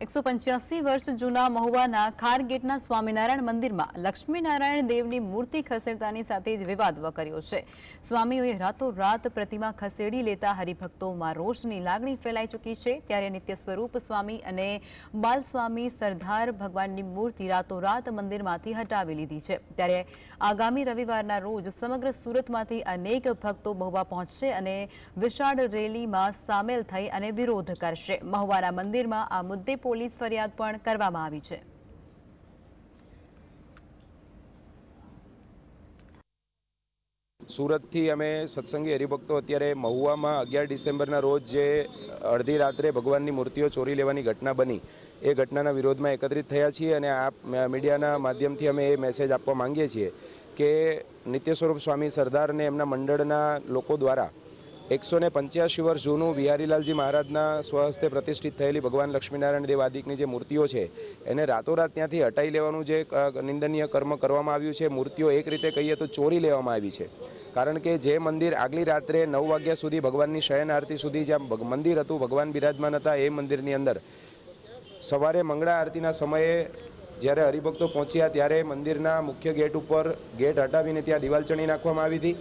એકસો પંચ્યાસી વર્ષ જૂના મહુવાના ખારગેટના સ્વામિનારાયણ મંદિરમાં લક્ષ્મીનારાયણ દેવની મૂર્તિ ખસેડતાની સાથે જ વિવાદ વકર્યો છે. સ્વામીઓએ રાતોરાત પ્રતિમા ખસેડી લેતા હરિભક્તોમાં રોષની લાગણી ફેલાઈ ચૂકી છે. ત્યારે નિત્ય સ્વરૂપ સ્વામી અને બાલસ્વામી સરદાર ભગવાનની મૂર્તિ રાતોરાત મંદિરમાંથી હટાવી લીધી છે. ત્યારે આગામી રવિવારના રોજ સમગ્ર સુરતમાંથી અનેક ભક્તો મહુવા પહોંચશે અને વિશાળ રેલીમાં સામેલ થઈ અને વિરોધ કરશે. મહુવાના મંદિરમાં આ મુદ્દે પોલીસ ફરિયાદ પણ કરવામાં આવી છે. સુરતથી અમે સત્સંગી હરિભક્તો અત્યારે મહુવામાં અગિયાર ડિસેમ્બરના રોજ જે અડધી રાત્રે ભગવાનની મૂર્તિઓ ચોરી લેવાની ઘટના બની, એ ઘટનાના વિરોધમાં એકત્રિત થયા છીએ અને આ મીડિયાના માધ્યમથી અમે એ મેસેજ આપવા માંગીએ છીએ કે નિત્ય સ્વરૂપ સ્વામી સરદારને એમના મંડળના લોકો દ્વારા એકસો ને પંચ્યાસી વર્ષ જૂનું બિહારીલાલજી મહારાજના સ્વહસ્તે પ્રતિષ્ઠિત થયેલી ભગવાન લક્ષ્મીનારાયણ દેવ આદિકની જે મૂર્તિઓ છે, એને રાતોરાત ત્યાંથી હટાઈ લેવાનું જે નિંદનીય કર્મ કરવામાં આવ્યું છે, મૂર્તિઓ એક રીતે કહીએ તો ચોરી લેવામાં આવી છે. કારણ કે જે મંદિર આગલી રાત્રે નવ વાગ્યા સુધી ભગવાનની શયન આરતી સુધી જ્યાં મંદિર હતું, ભગવાન બિરાજમાન હતા એ મંદિરની અંદર, સવારે મંગળા આરતીના સમયે જ્યારે હરિભક્તો પહોંચ્યા ત્યારે મંદિરના મુખ્ય ગેટ ઉપર ગેટ હટાવીને ત્યાં દિવાલ ચણી નાખવામાં આવી હતી.